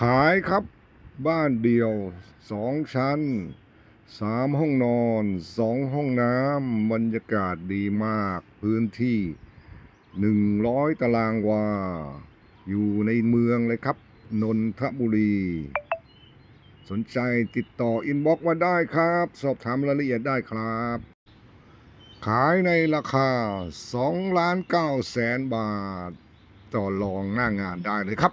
ขายครับบ้านเดี่ยวสองชั้นสามห้องนอนสองห้องน้ำบรรยากาศดีมากพื้นที่หนึ่งร้อยตารางวา อยู่ในเมืองเลยครับ นนทบุรี สนใจติดต่ออินบ็อกมาได้ครับ สอบถามรายละเอียดได้ครับ ขายในราคา2ล้าน9แสนบาท ต่อรองหน้างานได้เลยครับ